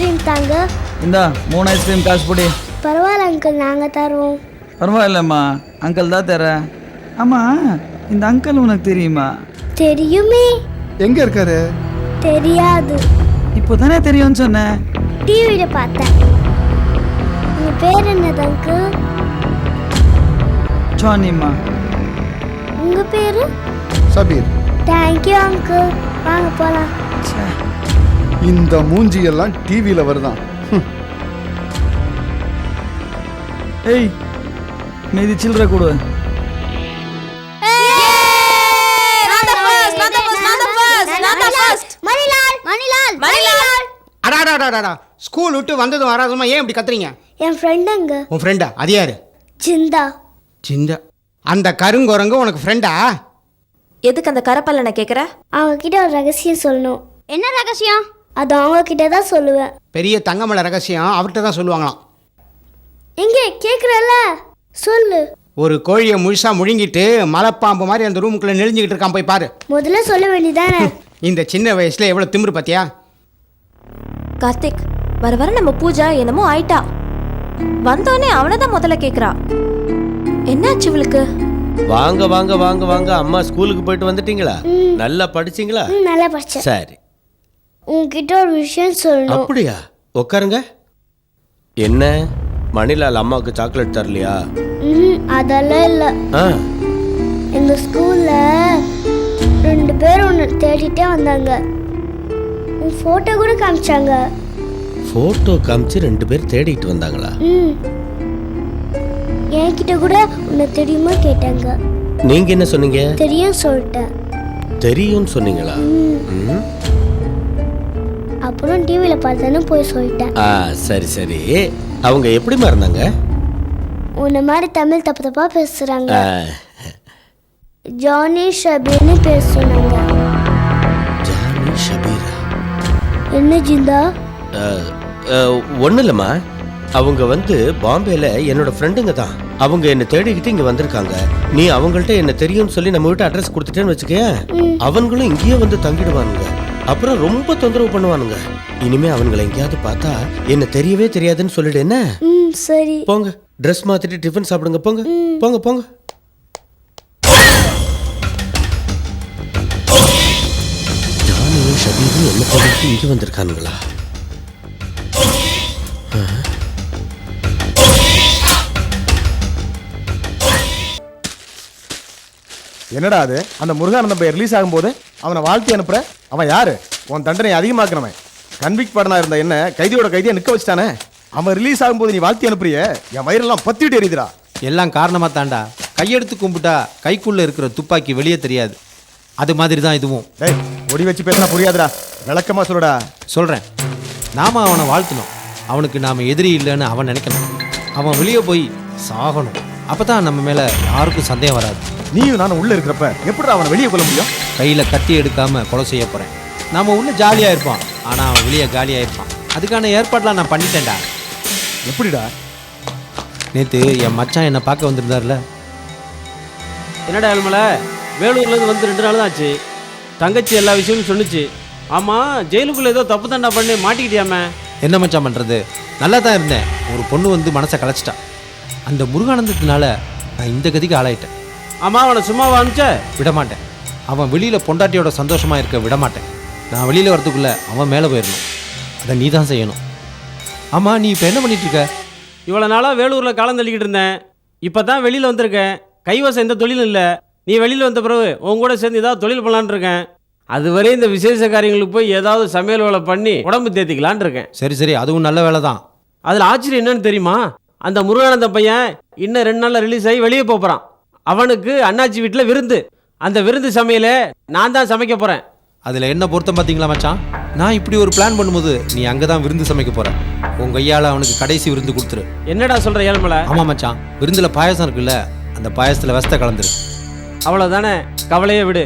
Ice cream தாங்க. இந்தா மூணு ஐஸ்கிரீம் காசு போடி. பரவாயில்ல அங்கிள் நாங்கள் தருவோம். பரவாயில்லம்மா. அங்கிள் தான் தர. ஆமா இந்த அங்கிள் உனக்கு தெரியுமா? தெரியுமே. எங்க இருக்காரு? தெரியாது. இப்போ தானே தெரியும்னு சொன்னேன் டிவியில் பார்த்தேன். உங்கள் பேர் என்னது அங்கிள் ஜானிம்மா. உங்கள் பேர்? சபீர். தேங்க்யூ அங்கிள் வாங்க போகலாம் ச்சே. இந்த மூஞ்சி எல்லாம் டிவியில வருதான். ஏய் மீதி சில்லறை கொடு. ஸ்கூல் விட்டு வந்ததும் வராதுமா ஏன் இப்படி கத்துறீங்க? என் ஃப்ரெண்டுங்க உன் ஃப்ரெண்டா அது யாரு? சிந்தா சிந்த அந்த கருங்குரங்கு உனக்கு ஃப்ரெண்டா எதுக்கு அந்த கரப்பல்லனை கேக்குற? அவங்க கிட்ட ஒரு ரகசியம் சொல்லணும். என்ன ரகசியம்? அது அவங்க கிட்ட தான் சொல்லுவேன். பெரிய தங்கமலை ரகசியம் அவர்கிட்ட தான் சொல்லுவாங்களாம். எங்கே கேட்குறல்ல சொல்லு. ஒரு கோழியை முழுசா முழுங்கிட்டு மலைப்பாம்பு மாதிரி அந்த ரூமுக்குள்ள நெளிஞ்சுக்கிட்டு இருக்கான் போய் பாரு. முதல்ல சொல்ல வேண்டியதானே? இந்த சின்ன வயசுல எவ்வளவு திமிரு பாத்தியா? கார்த்திக் வர வர நம்ம பூஜா என்னமோ ஆயிட்டா. வந்தோடனே அவனை தான் முதல்ல கேக்குறா. என்னாச்சு இவளுக்கு? வாங்க வாங்க வாங்க வாங்க. அம்மா ஸ்கூலுக்கு போயிட்டு வந்துட்டீங்களா. நல்லா படிச்சீங்களா? ம், நல்லா படிச்சேன். சரி. உங்ககிட்ட ஒரு விஷயம் சொல்லணும். அப்படியா? உட்காருங்க. என்ன? மணிலால் அம்மாவுக்கு சாக்லேட் தரலையா? ம் அதெல்லாம் இல்லை. ஆ. எங்க ஸ்கூல்ல ரெண்டு பேர் ஒன்று தேடிட்டே வந்தாங்க. உன் ஃபோட்டோ கூட காமிச்சாங்க. போட்டோ காமிச்சு ரெண்டு பேர் தேடிட்டு வந்தாங்களா? ம். என்கிட்ட கூட உன்னை தெரியுமா கேட்டாங்க. நீங்க என்ன சொன்னீங்க? தெரியும் சொல்லிட்டேன். தெரியும்னு சொன்னீங்களா? ம். அப்புறம் டிவியில் பார்த்தேன்னு போய் சொல்லிட்டேன். ஆ சரி சரி. அவங்க எப்படிமா இருந்தாங்க உன்னை மாதிரி தமிழ் தப்பு தப்பா பேசுறாங்க. ஆ, ஜானி ஷபீர்னு பேர் சொன்னாங்க. ஜானி ஷபீரா? என்ன ஜிந்தா? ஒன்றும் இல்லைம்மா. அவங்க வந்து பாம்பேல என்னோட ஃப்ரெண்டுங்க தான். அவங்க என்னை தேடிக்கிட்டு இங்க வந்திருக்காங்க. நீ அவங்கள்ட்ட என்ன தெரியும்னு சொல்லி நம்ம வீட்டு அட்ரஸ் கொடுத்துட்டேன்னு வச்சுக்கேன் அவங்களும் இங்கேயே வந்து தங்கிடுவானுங்க. அப்புறம் ரொம்ப தொந்தரவு பண்ணுவானுங்க. இனிமே அவங்களை எங்கேயாவது பார்த்தா என்ன தெரியவே தெரியாதுன்னு சொல்லிடு என்ன? ம் சரி. போங்க. ட்ரெஸ் மாத்திட்டு டிஃபன் சாப்பிடுங்க போங்க. போங்க போங்க. ஜானியும் ஷபீரும் என்ன பண்ணிட்டு இங்க வந்திருக்கானுங்களா? என்னடா அது? அந்த முருகானந்தம் பையன் ரிலீஸ் ஆகும்போது அவனை வாழ்த்தி அனுப்புற. அவன் யாரு? உன் தண்டனை அதிகமாக்குறவன் கன்விக் படனா இருந்த என்ன? கைதியோட கைதியை நிக்க வச்சுட்டானே. அவன் ரிலீஸ் ஆகும்போது நீ வாழ்த்தி அனுப்புறிய? என் வயிறெல்லாம் பத்திட்டு எரியுதுடா. எல்லாம் காரணமா தாண்டா. கையெடுத்து கும்பிட்டா கைக்குள்ள இருக்கிற துப்பாக்கி வெளியே தெரியாது. அது மாதிரி தான் இதுவும். டேய் ஒடி வச்சு பேசினா புரியாதுடா. விளக்கமா சொல்லுடா. சொல்றேன். நாம அவனை வாழ்த்தணும். அவனுக்கு நாம எதிரி இல்லைன்னு அவன் நினைக்கணும். அவன் வெளியே போய் சாகணும். அப்பதான் நம்ம மேல யாருக்கும் சந்தேகம் வராது. நீயும் நானும் உள்ள இருக்கிறப்ப எப்படிடா அவனை வெளியே கொள்ள முடியும்? கையில கத்தி எடுக்காம கொலை செய்ய போறேன். நாம உள்ள ஜாலியா இருப்பான் ஆனா அவன் வெளியே காலியா இருப்பான். அதுக்கான ஏற்பாடுலாம் நான் பண்ணிட்டேன்டா. எப்படிடா? நேத்து என் மச்சான் என்னை பார்க்க வந்திருந்தார்ல? என்னடா ஏழுமலை வேலூர்லேருந்து வந்து ரெண்டு நாள் தான் ஆச்சு. தங்கச்சி எல்லா விஷயமும் சொன்னுச்சு. ஆமாம் ஜெயிலுக்குள்ள ஏதோ தப்பு தண்டா பண்ணி மாட்டிக்கிட்டியாமே? என்ன மச்சான் பண்ணுறது நல்லா தான் இருந்தேன். ஒரு பொண்ணு வந்து மனசை கலைச்சிட்டா அந்த முருகானந்தத்தினால நான் இந்த கதிக்கு ஆளாயிட்டேன். ஆமாம் அவனை சும்மா அனுப்பிச்ச? விட மாட்டேன் அவன் வெளியில் பொண்டாட்டியோட சந்தோஷமா இருக்க விட மாட்டேன் நான் வெளியில் வரதுக்குள்ள அவன் மேலே போயிடணும். அதை நீ தான் செய்யணும். ஆமாம் நீ இப்போ என்ன பண்ணிட்டு இருக்க? இவ்வளோ நாளாக வேலூரில் காலம் தள்ளிக்கிட்டு இருந்தேன். இப்போ தான் வெளியில் வந்திருக்கேன். கைவசம் எந்த தொழிலும் இல்லை. நீ வெளியில் வந்த பிறகு உன் கூட சேர்ந்து ஏதாவது தொழில் பண்ணலான்னு இருக்கேன். அதுவரை இந்த விசேஷ காரியங்களுக்கு போய் ஏதாவது சமையல் வேலை பண்ணி உடம்பு தேத்திக்கலான்னு இருக்கேன். சரி சரி அதுவும் நல்ல வேலை தான் அதில் ஆச்சரியம் என்னன்னு தெரியுமா? அந்த முருகானந்த பையன் இன்னும் ரெண்டு நாளில் ரிலீஸ் ஆகி வெளியே போகிறான் அவனுக்கு அண்ணாச்சி வீட்டில் விருந்து. அந்த விருந்து சமையல நான் தான் சமைக்க போறேன். அதுல என்ன பொருத்தம் பாத்தீங்களா மச்சான்? நான் இப்படி ஒரு பிளான் பண்ணும்போது நீ அங்கதான் விருந்து சமைக்க போற. உன் கையால அவனுக்கு கடைசி விருந்து கொடுத்துரு. என்னடா சொல்ற ஏழ்மலை? ஆமா மச்சான். விருந்துல பாயாசம் இருக்குல்ல அந்த பாயாசத்துல வெஸ்த கலந்துரு. அவ்வளவுதானே? கவலையே விடு.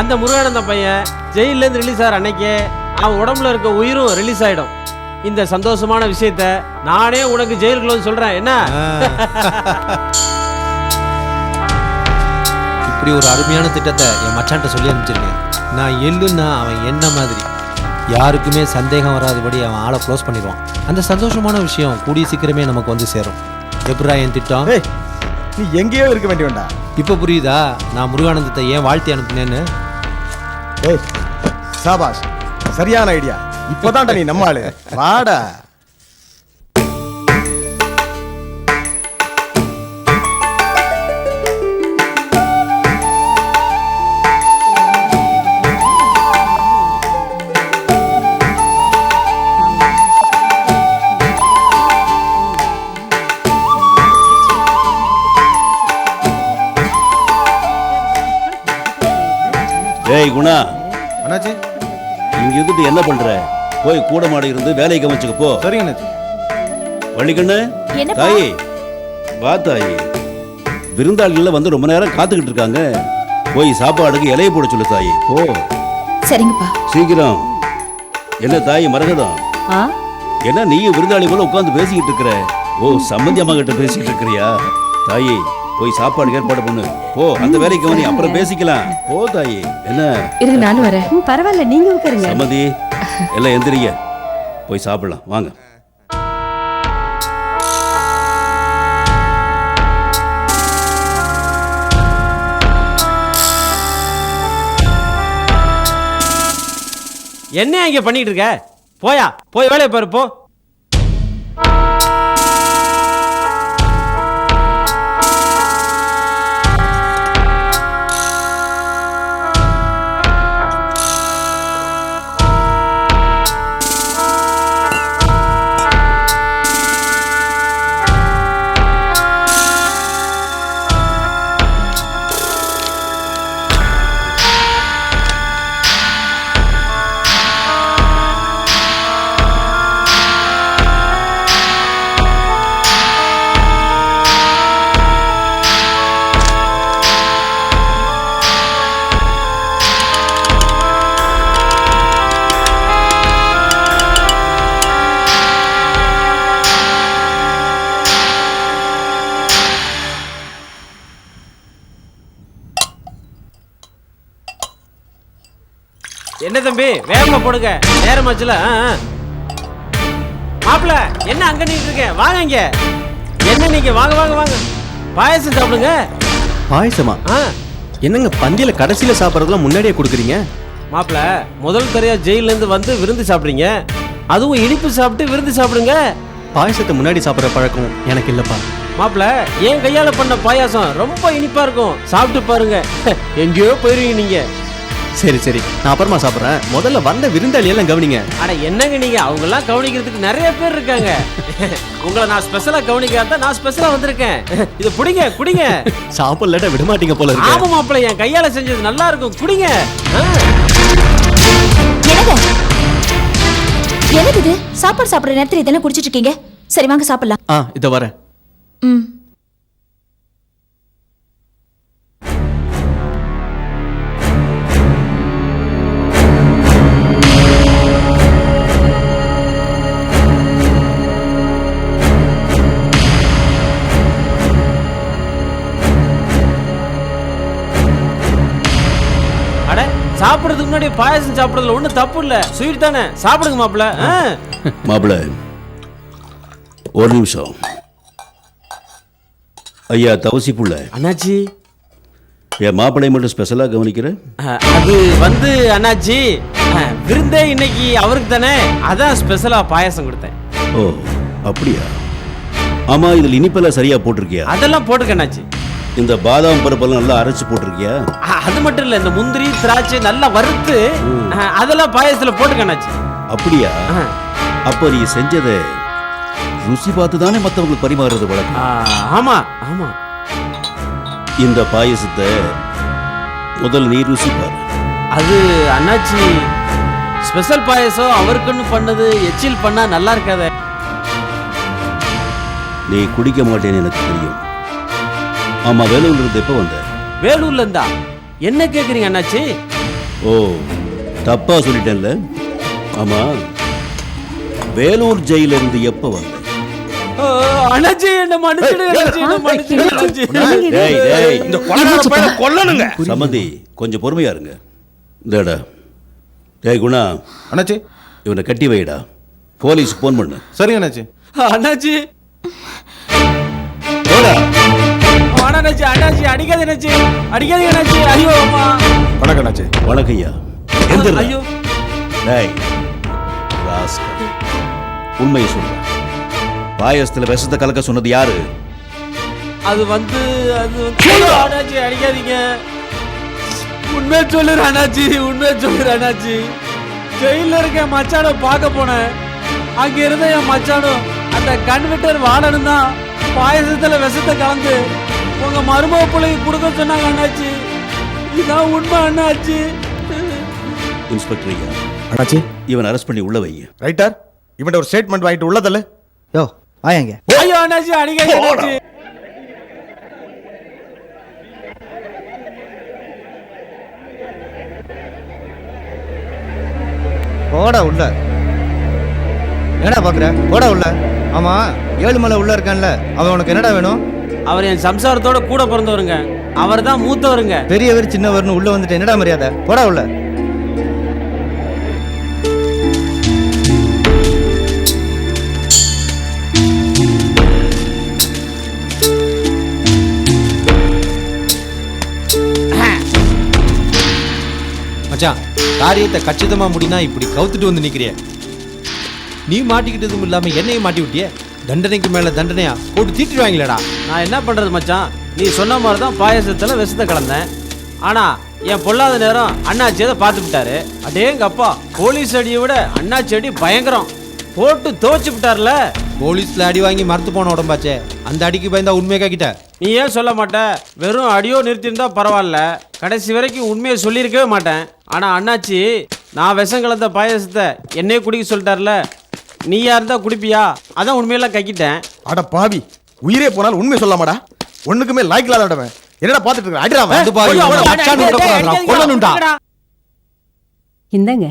அந்த முருகானந்த பையன் ஜெயில இருந்து ரிலீஸ் ஆகிற அன்னைக்கே அவன் உடம்புல இருக்க உயிரும் ரிலீஸ் ஆயிடும். இந்த சந்தோஷமான விஷயத்த நானே உனக்கு ஜெயிலுக்குள்ள சொல்றேன். என்ன? இப்படி ஒரு அருமையான திட்டத்தை என் மச்சான்ட்ட சொல்லி அனுப்பிச்சிருக்கேன். நான் எள்ளுன்னா அவன் என்ன மாதிரி? யாருக்குமே சந்தேகம் வராதபடி அவன் ஆளை க்ளோஸ் பண்ணிடுவான். அந்த சந்தோஷமான விஷயம் கூடிய சீக்கிரமே நமக்கு வந்து சேரும். எப்படா என் திட்டம்? ஏய் நீ எங்கேயோ இருக்க வேண்டியவன்டா. இப்போ புரியுதா? நான் முருகானந்தத்தை ஏன் வாழ்த்தி அனுப்புனேன்னு? ஏய் சாபாஷ் சரியான ஐடியா இப்போதான்டா நீ நம்ம ஆளு. வாடா. ஏய் குணா. அண்ணாச்சி இங்க இருந்துட்டு என்ன பண்ற? போய் கூட மாடி இருந்து வேலையை கவனிச்சுக்க போ. சரிங்க வள்ளிக்கண்ணு? தாயி. வா தாயி. விருந்தாளிகள் வந்து ரொம்ப நேரம் காத்துக்கிட்டு இருக்காங்க. போய் சாப்பாடுக்கு இலைய போட சொல்லு தாயி. போ. சரிங்கப்பா. சீக்கிரம். என்ன தாயி மரகதம் என்ன நீயும் விருந்தாளி போல உட்கார்ந்து பேசிக்கிட்டு இருக்கிற? ஓ சம்பந்தி அம்மா கிட்ட பேசிக்கிட்டு இருக்கிறியா? தாயி போய் சாப்பாடு ஏற்பாடு பண்ணு. போ அந்த வேலைக்கு கவனி அப்புறம் பேசிக்கலாம். போ தாயி. என்ன? இருங்க நானும் வரேன். பரவாயில்ல நீங்க உட்காருங்க. சம்மந்தி எல்லாம் எந்திரிங்க. போய் சாப்பிடலாம். வாங்க. என்ன இங்க பண்ணிட்டு இருக்க? போயா போய் வேலையை பாரு போ. என்ன தம்பி வேகமா போடுங்க. நேரமாச்சுல மாப்பிள என்ன அங்க நின்று இருக்கேன் வாங்க இங்க. என்ன நீங்க? வாங்க வாங்க வாங்க. பாயசம் சாப்பிடுங்க. பாயசமா? ஆ. என்னங்க பந்தியில கடைசியில சாப்பிட்றதுலாம் முன்னாடியே கொடுக்குறீங்க? மாப்பிள முதல் தரையா ஜெயில இருந்து வந்து விருந்து சாப்பிடுறீங்க. அதுவும் இனிப்பு சாப்பிட்டு விருந்து சாப்பிடுங்க. பாயசத்தை முன்னாடி சாப்பிட்ற பழக்கம் எனக்கு இல்லப்பா. மாப்பிள என் கையால பண்ண பாயாசம் ரொம்ப இனிப்பா இருக்கும். சாப்பிட்டு பாருங்க. எங்கேயோ போயிருவீங்க நீங்க. சரி சரி. நான் அப்புறமா சாப்பிட்றேன். முதல்ல வந்த விருந்தாளி எல்லாம் கவனிங்க. அட என்னங்க நீங்க? அவங்க எல்லாம் கவனிக்கிறதுக்கு நிறைய பேர் இருக்காங்க. உங்களை நான் ஸ்பெஷலா கவனிக்காத? நான் ஸ்பெஷலா வந்திருக்கேன். இது புடிங்க குடிங்க. சாப்பிடலட்ட விட மாட்டீங்க போல இருக்கு. ஆமா மாப்பிள என் கையால செஞ்சது நல்லா இருக்கும். குடிங்க. என்னது? இது? சாப்பாடு சாப்பிடுற நேரத்துல இதெல்லாம் குடிச்சிட்டு இருக்கீங்க? சரி வாங்க சாப்பிடலாம். ஆ இத வரேன். ம். முன்னாடி பாயாசம் சாப்பிடுறதுல ஒண்ணும் தப்பு இல்ல. ஸ்வீட் தானே? சாப்பிடுங்க மாப்பிள ஆ. மாப்பிள்ள ஒரு நிமிஷம். ஐயா தவசி புள்ள. அண்ணாச்சி. என் மாப்பிள்ளை மட்டும் ஸ்பெஷலாக கவனிக்கிறேன் அது வந்து அண்ணாச்சி விருந்தே இன்னைக்கு அவருக்கு தானே. அதான் ஸ்பெஷலா பாயாசம் கொடுத்தேன். ஓ அப்படியா? ஆமா இதில் இனிப்பெல்லாம் சரியா போட்டிருக்கியா? அதெல்லாம் போட்டுக்க அண்ணாச்சி. இந்த பாதாம் பருப்பெல்லாம் நல்லா அரைச்சு போட்டிருக்கியா? அது மட்டும் இல்ல இந்த முந்திரி திராட்சை நல்லா வறுத்து அதெல்லாம் பாயாசத்துல போட்டுக்க அண்ணாச்சி. அப்படியா? அப்ப நீ செஞ்சதை ருசி பார்த்து தானே மற்றவங்களுக்கு பரிமாறுறது வழக்கம்? ஆமா ஆமா. இந்த பாயசத்தை முதல்ல நீ ருசி பாரு. அது அண்ணாச்சி ஸ்பெஷல் பாயசம் அவருக்குன்னு பண்ணது எச்சில் பண்ணா நல்லா இருக்காதே. நீ குடிக்க மாட்டேன்னு எனக்கு தெரியும். ஆமா வேலூர்ல இருந்து எப்போ வந்த? வேலூர்ல இருந்தா என்ன கேக்குறீங்க அண்ணாச்சி? ஓ தப்பா சொல்லிட்டேன்ல. ஆமா வேலூர் ஜெயில இருந்து எப்போ வந்த? அண்ணாச்சி என்ன மன்னிச்சிடு அண்ணாச்சி என்ன மன்னிச்சிடு அண்ணாச்சி. டேய் டேய் இந்த கொலகார பையனை கொல்லணுங்க. சம்மந்தி கொஞ்சம் பொறுமையா இருங்க. டேய் குணா. அண்ணாச்சி. இவனை கட்டி வைடா. போலீஸ் ஃபோன் பண்ணு. சரிங்க அண்ணாச்சி. அண்ணாச்சி. அண்ணாச்சி அண்ணாச்சி அடிக்காத அடிக்காதீங்க அண்ணாச்சி. ஐயோ அம்மா. வணக்கம் அண்ணாச்சி. வணக்கய்யா எந்திரா ஐயோ. டேய் ராஸ்கல். உண்மையை சொல்ற. பாயசத்துல விஷத்தை கலக்க சொன்னது யாரு? அது வந்து அது வந்து ஐயோ, அண்ணாச்சி அடிக்காதீங்க. உண்மையை சொல்லுற அண்ணாச்சி உண்மையை சொல்லுற அண்ணாச்சி. ஜெயில இருக்க என் மச்சானை பார்க்க போனேன். அங்க இருந்த என் மச்சானும் அந்த கன்வெர்டர் வாழணும் தான் பாயசத்துல விஷத்தை கலந்து உங்க மருமக பிள்ளைக்கு கொடுக்க சொன்னாங்க அண்ணாச்சி. இதான் உண்மை அண்ணாச்சி. இன்ஸ்பெக்டர் ஐயா. அண்ணாச்சி இவன் அரெஸ்ட் பண்ணி உள்ள வைங்க. ரைட்டர் இவன்ட்ட ஒரு ஸ்டேட்மெண்ட் வாங்கிட்டு உள்ளதல்ல. யோ வாயாங்க. ஐயோ அண்ணாச்சி அடிக்காதீங்க அண்ணாச்சி. போடா உள்ள. என்னடா பாக்குற? போடா உள்ள. ஆமா ஏழுமலை உள்ள இருக்கான்ல. அவன் உனக்கு என்னடா வேணும்? அவர் என் சம்சாரத்தோட கூட பிறந்தவருங்க. அவர் தான் மூத்தவருங்க. பெரியவர் சின்னவர்னு உள்ள வந்துட்டு என்னடா மரியாதை? போடா உள்ள. மச்சான் காரியத்தை கச்சிதமா முடினா இப்படி கவுத்துட்டு வந்து நிக்கிறிய. நீ மாட்டிக்கிட்டதும் இல்லாம என்னையும் மாட்டி விட்டியே? தண்டனைக்கு மேல தண்டனையா? போட்டு தீட்டுவாங்களேடா. நான் என்ன பண்றது மச்சான்? நீ சொன்ன மாதிரி தான் பாயசத்துல விஷத்தை கலந்தேன். ஆனா என் பொல்லாத நேரம் அண்ணாச்சி அதை பார்த்து விட்டாரு அடேங்க அப்பா போலீஸ் அடியை விட அண்ணாச்சி அடி பயங்கரம். போட்டு துவச்சு விட்டார்ல. போலீஸ்ல அடி வாங்கி மறுத்து போன உடம்பாச்சே. அந்த அடிக்கு பயந்தா உண்மையை கேக்கிட்ட? நீ ஏன் சொல்ல மாட்ட? வெறும் அடியோ நிறுத்தியிருந்தா பரவாயில்ல. கடைசி வரைக்கும் உண்மையை சொல்லியிருக்கவே மாட்டேன். ஆனா அண்ணாச்சி நான் விஷம் கலந்த பாயசத்தை என்னையே குடிக்க சொல்லிட்டார்ல. நீயா இருந்தா குடிப்பியா? அதான் உண்மையெல்லாம் கக்கிட்டேன். அட பாவி உயிரே போனாலும் உண்மை சொல்லாமடா? ஒண்ணுக்குமே லாய்க்கு இல்லாதவன் என்னடா பாத்துட்டு இருக்க? அடிடாம வந்து பாரு, ஐயோ, இவனை அடி, மச்சான் அடி, விடக்கூடாதுடா, அடி, அடி, கொல்லணும்டா. அடிடா. இந்தாங்க.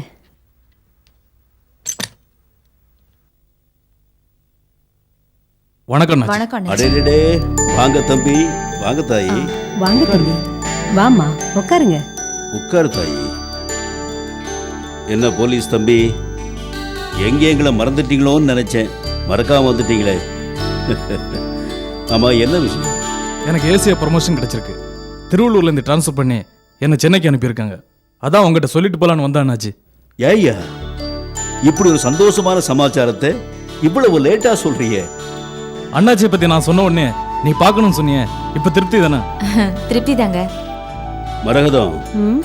வணக்கம் வணக்கம் அடேடே வாங்க தம்பி வாங்க தாயி. வாங்க தம்பி. வாமா உட்காருங்க. உட்காரு தாயி. என்ன போலீஸ் தம்பி? எங்க எங்களை மறந்துட்டீங்களோன்னு நினைச்சேன். மறக்காம வந்துட்டீங்களே. ஆமா என்ன விஷயம்? எனக்கு ஏசியா ப்ரமோஷன் கிடைச்சிருக்கு. திருவள்ளூர்ல இருந்து ட்ரான்ஸ்ஃபர் பண்ணி என்னை சென்னைக்கு அனுப்பியிருக்காங்க. அதான் உங்ககிட்ட சொல்லிட்டு போலான்னு வந்தானாச்சு ஏய்யா இப்படி ஒரு சந்தோஷமான சமாச்சாரத்தை இவ்வளவு லேட்டா சொல்றியே. அண்ணாச்சியை பத்தி நான் சொன்ன உடனே நீ பார்க்கணும்னு சொன்னியே. இப்ப திருப்தி தானே? திருப்தி தாங்க. மரகதம்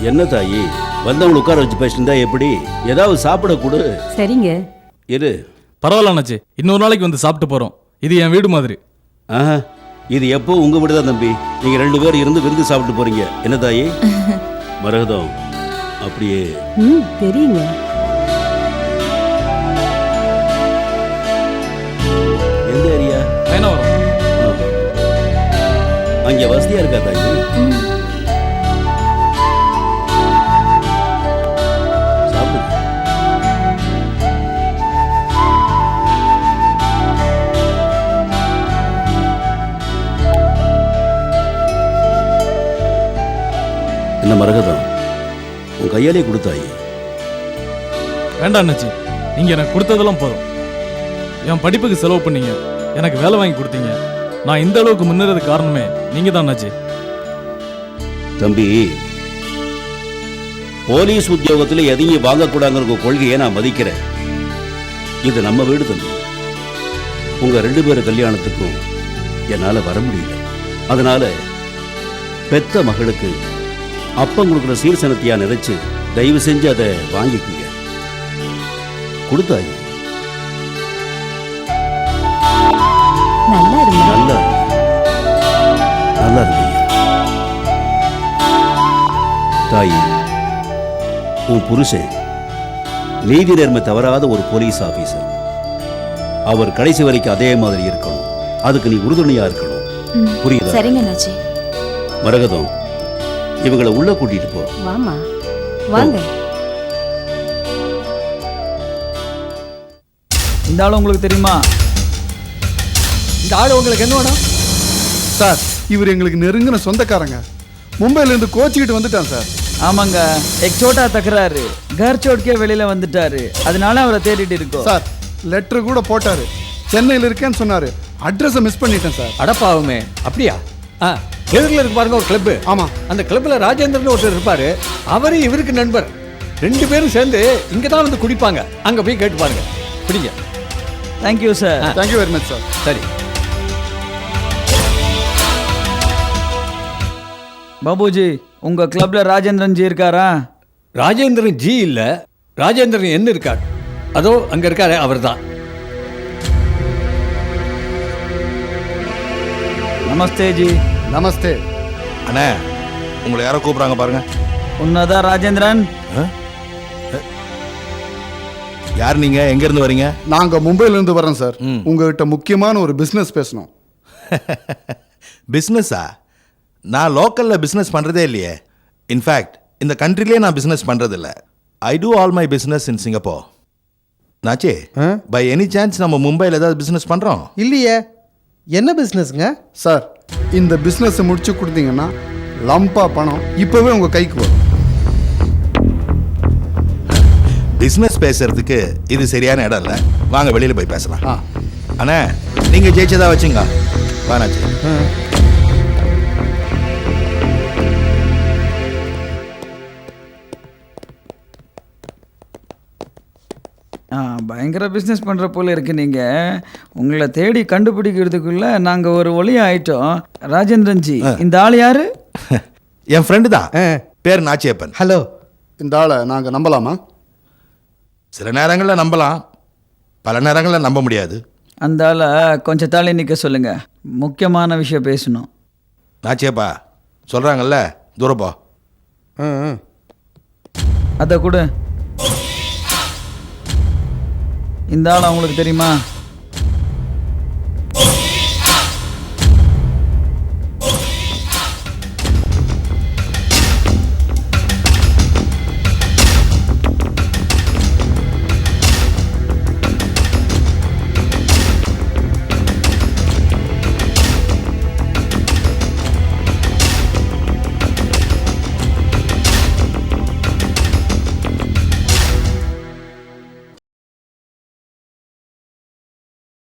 என்ன தாயி? வந்தவங்களை உட்கார வச்சு பேசிட்டு எப்படி? ஏதாவது சாப்பிட கொடு. சரிங்க. இரு. பரவாயில்ல அண்ணாச்சி. இன்னொரு நாளைக்கு வந்து சாப்பிட்டு போறோம். இது என் வீடு மாதிரி. ஆஹா. இது எப்போ உங்க வீடு தான் தம்பி? நீங்க ரெண்டு பேரும் இருந்து விருந்து சாப்பிட்டு போறீங்க. என்ன தாயி? மரகதம். அப்படியே. ம் தெரியுங்க. எந்த ஏரியா? பயணம் அங்க வசதியா இருக்கா தாயி? என்ன மரகதம் உன் கையாலே கொடுத்தாயி. வேண்டாம் அண்ணாச்சி. நீங்க எனக்கு கொடுத்ததெல்லாம் போதும். என் படிப்புக்கு செலவு பண்ணீங்க. எனக்கு வேலை வாங்கி கொடுத்தீங்க. நான் இந்த அளவுக்கு முன்னேறது காரணமே நீங்க தான் அண்ணாச்சி. தம்பி போலீஸ் உத்தியோகத்துல எதையும் வாங்கக்கூடாங்கிற கொள்கையை நான் மதிக்கிறேன். இது நம்ம வீடு தம்பி. உங்க ரெண்டு பேரு கல்யாணத்துக்கும் என்னால வர முடியல. அதனால பெத்த மகளுக்கு அப்பம் கொடுக்குற சீர்சனத்தையா நினைச்சு தயவு செஞ்சு அதை வாங்கிக்குங்க. கொடுத்தாய். நல்லா நல்லா நல்லா இருந்தீங்க தாயி உன் புருஷன் நீதி நேர்மை தவறாத ஒரு போலீஸ் ஆபீசர். அவர் கடைசி வரைக்கும் அதே மாதிரி இருக்கணும். அதுக்கு நீ உறுதுணையா இருக்கணும். புரியுதா? சரிங்க மரகதம் இவங்களை உள்ள கூட்டிட்டு போ. வாமா வாங்க. இந்த ஆள் உங்களுக்கு தெரியுமா? இந்த ஆள் உங்களுக்கு என்ன வேணும்? சார் இவர் எங்களுக்கு நெருங்கின சொந்தக்காரங்க. மும்பைல இருந்து கோச்சிக்கிட்டு வந்துட்டான் சார். ஆமாங்க. எக்ஸோட்டா தக்கறாரு. கர் சோட்கே வெளியில வந்துட்டாரு. அதனால அவரை தேடிட்டு இருக்கோம். சார் லெட்டர் கூட போட்டாரு. சென்னையில் இருக்கேன்னு சொன்னாரு. அட்ரஸை மிஸ் பண்ணிட்டேன் சார். அடப்பாவுமே. அப்படியா? ஆ. எதிரில் இருக்கு பாருங்க ஒரு கிளப்பு ஆமா. அந்த கிளப்ல ராஜேந்திரன் ஒருத்தர் இருப்பாரு. அவரு இவருக்கு நண்பர். ரெண்டு பேரும் சேர்ந்து இங்க தான் வந்து குடிப்பாங்க. அங்க போய் கேட்டு பாருங்க. பிடிங்க thank you sir thank you very much sir சரி. பாபுஜி உங்க கிளப்ல ராஜேந்திரன் ஜி இருக்காரா? ராஜேந்திரன் ஜி இல்ல. ராஜேந்திரன் என்ன இருக்கார்? அதோ அங்க இருக்காரு அவர்தான் நமஸ்தே ஜி. நமஸ்தே. அண்ணே உங்களை யாரோ கூப்பிடுறாங்க பாருங்க. உன்னதான் ராஜேந்திரன்? யார் நீங்க? எங்க இருந்து வரீங்க? நாங்க மும்பைல இருந்து வரோம் சார் உங்ககிட்ட முக்கியமான ஒரு பிசினஸ் பேசணும். பிஸ்னஸா நான் லோக்கலில் பிஸ்னஸ் பண்ணுறதே இல்லையே. இன்ஃபேக்ட் இந்த கண்ட்ரிலே நான் பிஸ்னஸ் பண்ணுறதில்ல I do all my business in Singapore நாச்சே by any chance நம்ம மும்பையில் ஏதாவது பிஸ்னஸ் பண்ணுறோம் இல்லையே. என்ன பிஸ்னஸ்ங்க சார் இந்த பிசினஸ் முடிச்சு கொடுத்தீங்கன்னா லம்பா பணம் இப்பவே உங்க கைக்கு வரும். பிஸ்னஸ் பேசுறதுக்கு இது சரியான இடம் இல்லை. வாங்க வெளியில் போய் பேசலாம். ஆ. அண்ணா நீங்கள் ஜெயிச்சதா வச்சுங்க. வானாச்சு பயங்கர பிஸ்னஸ் பண்ணுற போல இருக்கு நீங்கள் உங்களை தேடி கண்டுபிடிக்கிறதுக்குள்ள நாங்கள் ஒரு ஒளி ஆயிட்டோம் ராஜேந்திரன் ஜி இந்த ஆள் யாரு? என் ஃப்ரெண்டு தான். பேர் நாச்சியப்பன். ஹலோ இந்த ஆளை நாங்க நம்பலாமா? சில நேரங்களில் நம்பலாம். பல நேரங்களில் நம்ப முடியாது. அந்த ஆளை கொஞ்சம் தள்ளி நிற்க சொல்லுங்க. முக்கியமான விஷயம் பேசணும். நாச்சியப்பா சொல்கிறாங்கல்ல தூரப்போ. அதை கொடு. இந்த ஆள் அவங்களுக்கு தெரியுமா?